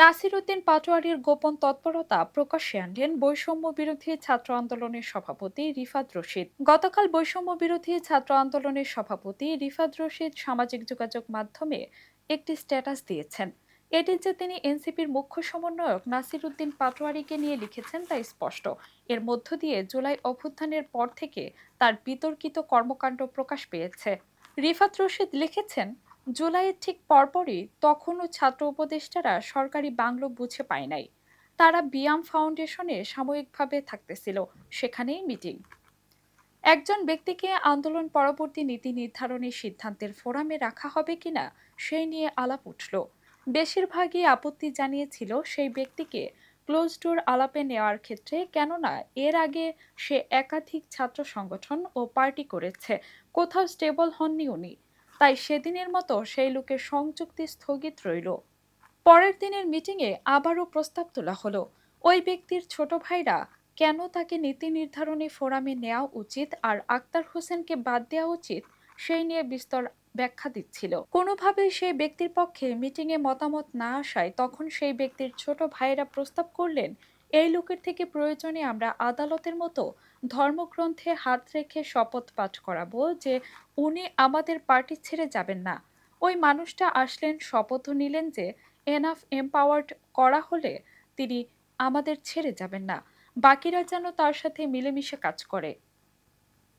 নাসির উদ্দিন পাটোয়ারির গোপন তৎপরতা প্রকাশ্যে আনলেন বৈষম্য বিরোধী ছাত্র আন্দোলনের সভাপতি রিফাত রশিদ। গতকাল বৈষম্য বিরোধী ছাত্র আন্দোলনের সভাপতি রিফাত রশিদ সামাজিক যোগাযোগ মাধ্যমে একটি স্ট্যাটাস দিয়েছেন। এটি যে তিনি এনসিপির মুখ্য সমন্বয়ক নাসির উদ্দিন পাটোয়ারিকে নিয়ে লিখেছেন তা স্পষ্ট। এর মধ্য দিয়ে জুলাই অভ্যুত্থানের পর থেকে তার বিতর্কিত কর্মকাণ্ড প্রকাশ পেয়েছে। রিফাত রশিদ লিখেছেন জুলাইয়ের ঠিক পরপরই তখনও ছাত্র উপদেষ্টারা সরকারি বাংলো বুঝে পায় নাই। তারা বিয়াম ফাউন্ডেশনে সাময়িকভাবে থাকতেছিল, সেখানেই মিটিং। একজন ব্যক্তিকে আন্দোলন পরবর্তী নীতি নির্ধারণের সিদ্ধান্তের ফোরামে রাখা হবে কিনা, সেই নিয়ে আলাপ উঠল। বেশিরভাগই আপত্তি জানিয়েছিল সেই ব্যক্তিকে ক্লোজ ডোর আলাপে নেওয়ার ক্ষেত্রে, কেননা এর আগে সে একাধিক ছাত্র সংগঠন ও পার্টি করেছে, কোথাও স্টেবল হননি উনি। তাই সেদিনের মতো সেই লোকের সংযুক্তি স্থগিত রইল। পরের দিনের মিটিংয়ে আবারও প্রস্তাব তোলা হলো। ওই ব্যক্তির ছোট ভাইরা কেন তাকে নীতি নির্ধারণী ফোরামে নেওয়া উচিত আর আক্তার হোসেনকে বাদ দেওয়া উচিত সেই নিয়ে বিস্তর ব্যাখ্যা দিচ্ছিল। কোনোভাবেই সেই ব্যক্তির পক্ষে মিটিংয়ে মতামত না আসায় তখন সেই ব্যক্তির ছোট ভাইয়েরা প্রস্তাব করলেন এই লোকের থেকে প্রয়োজনে আমরা আদালতের মতো ধর্মগ্রন্থে হাত রেখে শপথ পাঠ করাবো যে উনি আমাদের পার্টি ছেড়ে যাবেন না। ওই মানুষটা আসলেন, শপথও নিলেন যে এনাফ এম্পাওয়ার্ড করা হলে তিনি আমাদের ছেড়ে যাবেন না। বাকিরা যেন তার সাথে মিলেমিশে কাজ করে।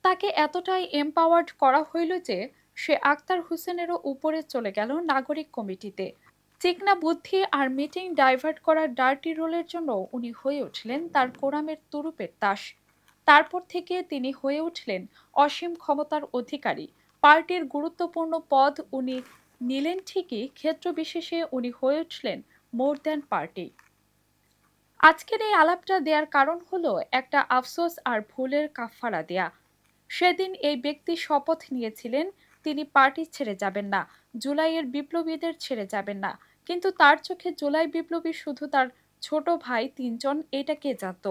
তাকে এতটাই এম্পাওয়ার্ড করা হইল যে সে আক্তার হোসেনেরও উপরে চলে গেল নাগরিক কমিটিতে। চিকনা বুদ্ধি আর মিটিং ডাইভার্ট করার ডার্টি রোলের জন্য উনি হয়ে উঠলেন তার কোরামের তুরুপের তাস। তারপর থেকে তিনি হয়ে উঠলেন অসীম ক্ষমতার অধিকারী। পার্টির গুরুত্বপূর্ণ পদ উনি নিলেন ঠিকই, ক্ষেত্র বিশেষে উনি হয়ে উঠলেন মোর দ্যান পার্টি আজকের এই আলাপটা দেওয়ার কারণ হলো একটা আফসোস আর ভুলের কাফারা দেয়া। সেদিন এই ব্যক্তি শপথ নিয়েছিলেন, তিনি পার্টি ছেড়ে যাবেন না, জুলাইয়ের বিপ্লবীদের ছেড়ে যাবেন না। কিন্তু তার চোখে জুলাই বিপ্লবী শুধু তার ছোট ভাই তিনজন, এটা কে জানত?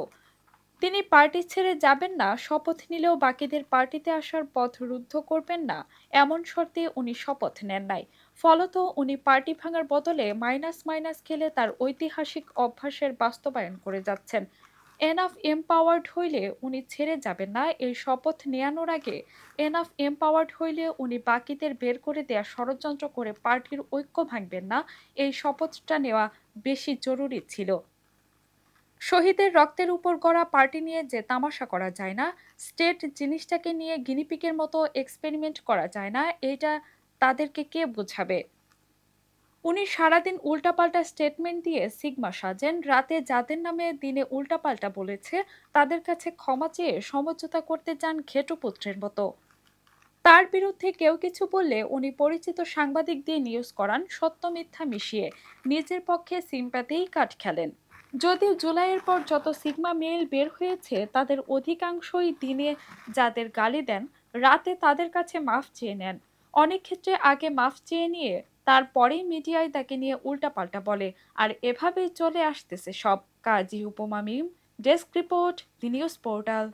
তিনি পার্টি ছেড়ে যাবেন না, শপথ নিলেও বাকিদের পার্টিতে আসার পথ রুদ্ধ করবেন না, এমন শর্তে উনি শপথ নেন নাই। ফলত উনি পার্টি ভাঙার বদলে মাইনাস মাইনাস খেলে তার ঐতিহাসিক অভ্যাসের বাস্তবায়ন করে যাচ্ছেন। এনাফ এম্পাওয়ার্ড হইলে উনি ছেড়ে যাবেন না। এই শপথ নেয়ানোর আগে এনাফ এম্পাওয়ার্ড হইলে উনি বাকিদের বের করে দেয়া ষড়যন্ত্র করে পার্টির ঐক্য ভাঙবেন না। এই শপথটা নেওয়া বেশি জরুরি ছিল। শহীদের রক্তের উপর গড়া পার্টি নিয়ে যে তামাশা করা যায় না, স্টেট জিনিসটাকে নিয়ে গিনিপিকের মতো এক্সপেরিমেন্ট করা যায় না এটা তাদেরকে কে বোঝাবে? উনি সারাদিন উল্টাপাল্টা স্টেটমেন্ট দিয়ে সিগমা সাজেন, রাতে যাদের নামে দিনে উল্টাপাল্টা বলেছে, তাদের কাছে ক্ষমা চেয়ে সমঝোতা করতে চান ঘেটুপুত্রের মতো। তার বিরুদ্ধে কেউ কিছু বললে উনি পরিচিত সাংবাদিক দিয়ে নিউজ করান সত্য মিথ্যা মিশিয়ে, নিজের পক্ষে সিম্প্যাথিই কাঠ খেলেন। যদিও জুলাইয়ের পর যত সিগমা মেইল বের হয়েছে, তাদের অধিকাংশই দিনে যাদের গালি দেন, রাতে তাদের কাছে মাফ চেয়ে নেন। অনেক ক্ষেত্রে আগে মাফ চেয়ে নিয়ে তারপরেই মিডিয়ায় তাকে নিয়ে উল্টাপাল্টা বলে। আর এভাবেই চলে আসতেছে সব Kazi Upoma Mim, desk report, the news portal.